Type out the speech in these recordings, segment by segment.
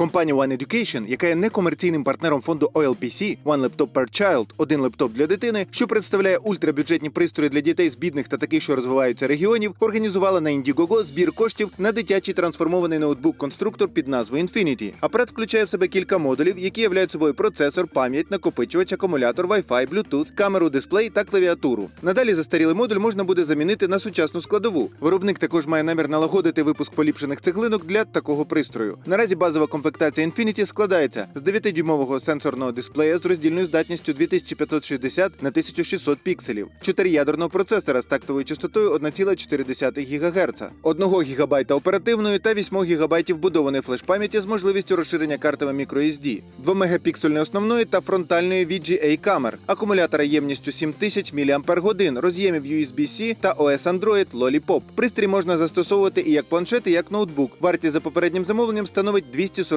Компанія One Education, яка є некомерційним партнером фонду OLPC One Laptop Per Child – один лептоп для дитини, що представляє ультрабюджетні пристрої для дітей з бідних та таких, що розвиваються регіонів, організувала на Indiegogo збір коштів на дитячий трансформований ноутбук-конструктор під назвою Infinity. Апарат включає в себе кілька модулів, які являють собою процесор, пам'ять, накопичувач, акумулятор, Wi-Fi, Bluetooth, камеру, дисплей та клавіатуру. Надалі застарілий модуль можна буде замінити на сучасну складову. Виробник також має намір налагодити випуск поліпшених цеглинок для такого пристрою. Наразі базова комплектація Infinity складається з 9-дюймового сенсорного дисплея з роздільною здатністю 2560 на 1600 пікселів, 4-ядерного процесора з тактовою частотою 1,4 ГГц, 1 ГБ оперативної та 8 ГБ вбудованої флеш-пам'яті з можливістю розширення картами microSD, 2 мегапіксельної основної та фронтальної VGA камер, акумулятора ємністю 7000 мАч, роз'ємів USB-C та OS Android Lollipop. Пристрій можна застосовувати і як планшет, і як ноутбук. Вартість за попереднім замовленням становить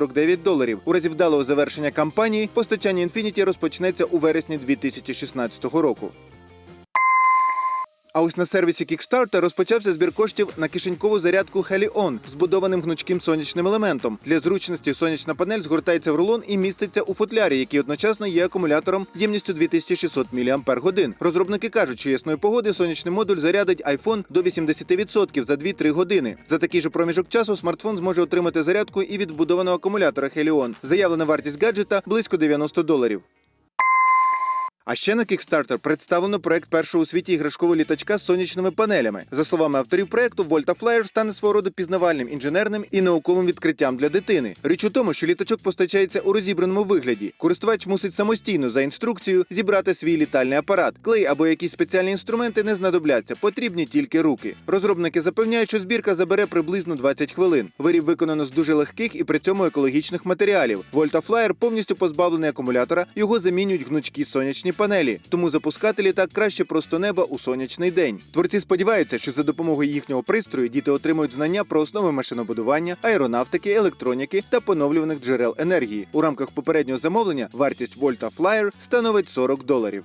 249 доларів. У разі вдалого завершення кампанії постачання інфініті розпочнеться у вересні 2016 року. А ось на сервісі Kickstarter розпочався збір коштів на кишенькову зарядку Helion з будованим гнучким сонячним елементом. Для зручності сонячна панель згортається в рулон і міститься у футлярі, який одночасно є акумулятором ємністю 2600 мАч. Розробники кажуть, що ясної погоди сонячний модуль зарядить iPhone до 80% за 2-3 години. За такий же проміжок часу смартфон зможе отримати зарядку і від вбудованого акумулятора Helion. Заявлена вартість гаджета близько 90 доларів. А ще на Kickstarter представлено проект першого у світі іграшкового літачка з сонячними панелями. За словами авторів проекту, Volta Flyer стане свого роду пізнавальним інженерним і науковим відкриттям для дитини. Річ у тому, що літачок постачається у розібраному вигляді. Користувач мусить самостійно за інструкцією зібрати свій літальний апарат. Клей або якісь спеціальні інструменти не знадобляться, потрібні тільки руки. Розробники запевняють, що збірка забере приблизно 20 хвилин. Виріб виконано з дуже легких і при цьому екологічних матеріалів. Volta Flyer повністю позбавлений акумулятора, його замінюють гнучкі сонячні панелі, тому запускати літак краще просто неба у сонячний день. Творці сподіваються, що за допомогою їхнього пристрою діти отримують знання про основи машинобудування, аеронавтики, електроніки та поновлюваних джерел енергії. У рамках попереднього замовлення вартість Volta Flyer становить 40 доларів.